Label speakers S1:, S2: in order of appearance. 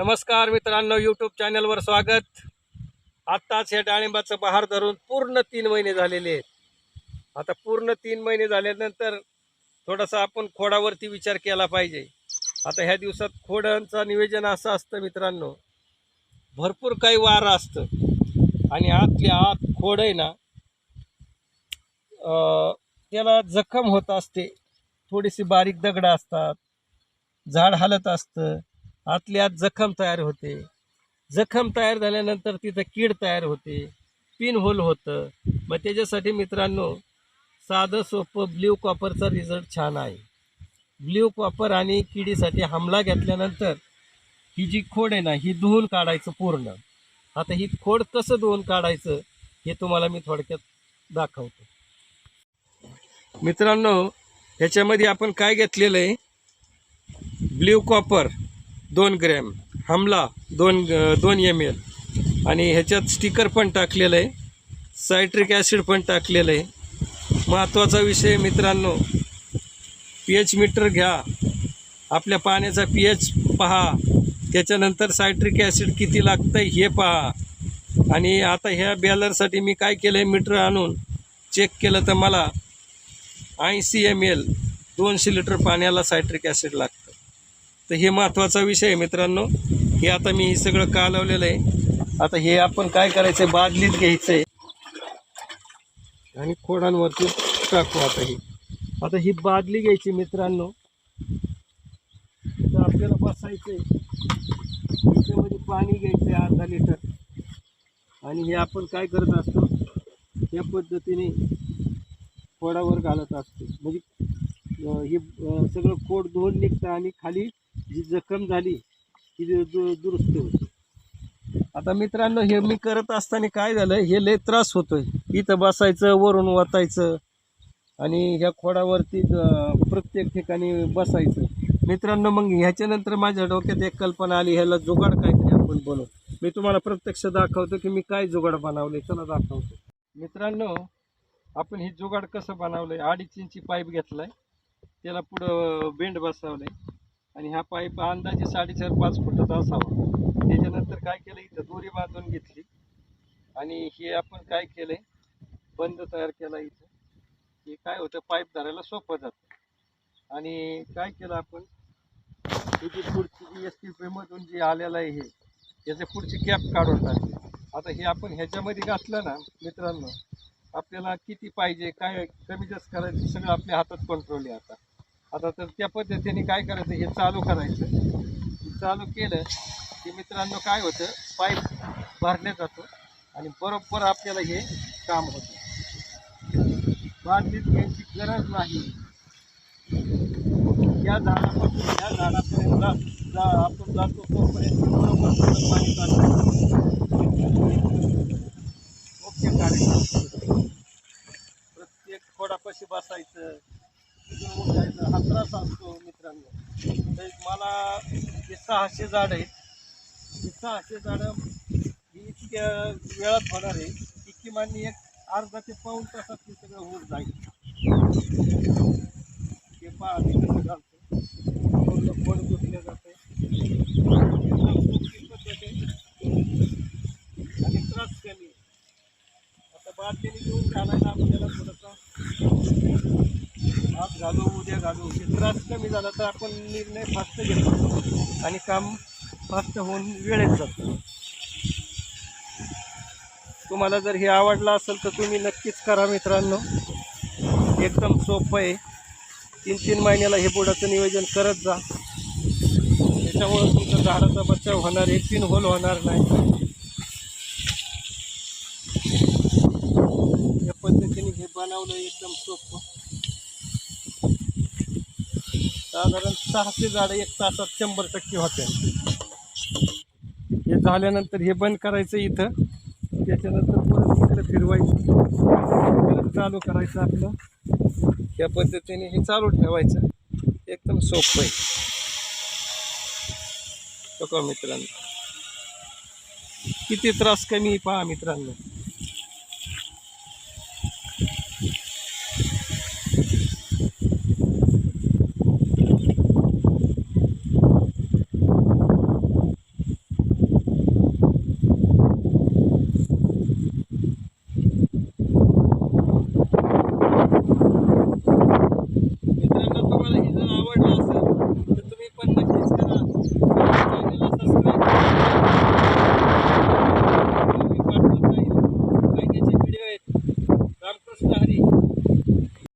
S1: नमस्कार मित्रांनो यूट्यूब चॅनलवर स्वागत. आत्ताच या डाळिंबाचं बहार धरून पूर्ण तीन महिने झालेले आहेत. आता पूर्ण तीन महिने झाल्यानंतर थोडासा आपण खोडावरती विचार केला पाहिजे. आता ह्या दिवसात खोडांचं नियोजन असं असतं मित्रांनो भरपूर काही वारं असतं. आणि आतल्या आत खोड आहे ना त्याला जखम होत असते. थोडीशी बारीक दगडं असतात झाड हालत असतं. आतल्या आत जखम तयार होते. जखम तयार झाल्यानंतर तिथं कीड तयार होते. पिन होल होतं. मग त्याच्यासाठी मित्रांनो साधं सोपं ब्ल्यू कॉपरचा रिझल्ट छान आहे. ब्ल्यू कॉपर आणि किडीसाठी हमला घेतल्यानंतर ही जी खोड आहे ना ही धुवून काढायचं पूर्ण. आता ही खोड कसं धुवून काढायचं हे तुम्हाला मी थोडक्यात दाखवतो. मित्रांनो ह्याच्यामध्ये आपण काय घेतलेलं आहे? Blue copper. दोन ग्रॅम हमला दोन दोन एम एल आणि ह्याच्यात स्टिकर पण टाकलेलं आहे. सायट्रिक ॲसिड पण टाकलेलं आहे. महत्त्वाचा विषय मित्रांनो. पी एच मीटर घ्या. आपल्या पाण्याचा पी एच पहा. त्याच्यानंतर सायट्रिक ॲसिड किती लागतं आहे हे पहा. आणि आता ह्या बॅलरसाठी मी काय केलं आहे मीटर आणून? चेक केलं तर मला ऐंशी एम एल दोनशे लिटर पाण्याला सायट्रिक ॲसिड लागतं तर हे महत्त्वाचा विषय आहे मित्रांनो. हे आता मी हे सगळं कालवलेलं आहे? आता हे आपण काय करायचं आहे बादलीत घ्यायचं आहे आणि खोडांवरती टाकू आता ही. आता ही बादली घ्यायची मित्रांनो. तर आपल्याला बसायचं आहे त्याच्यामध्ये पाणी घ्यायचं आहे अर्धा लिटर. आणि हे आपण काय करत असतो? या पद्धतीने खोडावर घालत असतो. म्हणजे हे सगळं खोड धुवून निघतं आणि खाली जी जखम झाली ती दु- दु- दुरुस्त होते. आता मित्रांनो हे मी करत असताना काय झालं हे लय त्रास होतोय. इथं बसायचं वरून वतायचं आणि ह्या खोडावरती प्रत्येक ठिकाणी बसायचं. मित्रांनो मग ह्याच्यानंतर माझ्या डोक्यात एक कल्पना आली ह्याला जुगाड काहीतरी आपण बनवू. मी तुम्हाला प्रत्यक्ष दाखवतो की मी काय जुगाड बनवले चला दाखवतो. मित्रांनो आपण हे जुगाड कसं बनवलंय? अडीच इंची पाईप घेतलाय त्याला पुढं बेंड बसवलंय. आणि हा पाईप अंदाजे साडेचार पाच फुटाचा असावा. त्याच्यानंतर काय केलं इथं दोरी बांधून घेतली. आणि हे आपण काय केलं बंद तयार केला इथं. हे काय होतं पाईप धरायला सोपं जातं. आणि काय केलं आपण ही जी पुढची जी एस टी पीमधून जी आलेलं आहे हे याचे पुढची कॅप काढून टाकली. आता हे आपण ह्याच्यामध्ये घातलं ना मित्रांनो आपल्याला किती पाहिजे काय कमी जास्त करायचं सगळं आपल्या हातात कंट्रोल आहे आता. आता तर त्या पद्धतीने काय करायचं हे चालू करायचं. चालू केलं की मित्रांनो काय होतं पाईप भरले जातो आणि बरोबर आपल्याला हे काम होतं. बादलीत घ्यायची गरज नाही. या झाडापासून या झाडापर्यंत जा- आपण जातो तोपर्यंत बरोबर पाणी टाकायचं ओके कार्यक्रम प्रत्येक खोडापाशी बसायचं. हा त्रास असतो मित्रांनो. तर मला हे सहाशे झाड आहेत. ही सहाशे झाडं ही इतक्या वेळात होणार आहे की किमान एक अर्धा ते पाऊण तासात ते सगळं होऊन जाईल. हे पहा कसं घालतो पूर्ण खोड धुतलं जाते एकदम सोपी पद्धत आहे आणि त्रास कमी आहे. आता बादलीने घेऊन घालायला आपल्याला थोडंसं आज घालू उद्या घालू त्रास कमी झाला तर आपण निर्णय फास्ट घेतो. आणि काम फास्ट होऊन वेळेत जातं. तुम्हाला जर हे आवडलं असेल तर तुम्ही नक्कीच करा मित्रांनो. एकदम सोपं आहे. तीन तीन महिन्याला हे बुडाचं नियोजन करत जा. त्याच्यामुळं तुमचा झाडाचा बचाव होणार एक तीन होल होणार नाही. या पद्धतीने हे बनवलं एकदम सोपं. साधारण सहाशे झाडं एक तासात शंभर टक्के होते. हे झाल्यानंतर हे बंद करायचं इथं. त्याच्यानंतर परत इकडे फिरवायचं. चालू करायचं आपलं. या पद्धतीने हे चालू ठेवायचं. एकदम सोपं आहे. बघा मित्रांनो. किती त्रास कमी पहा मित्रांनो.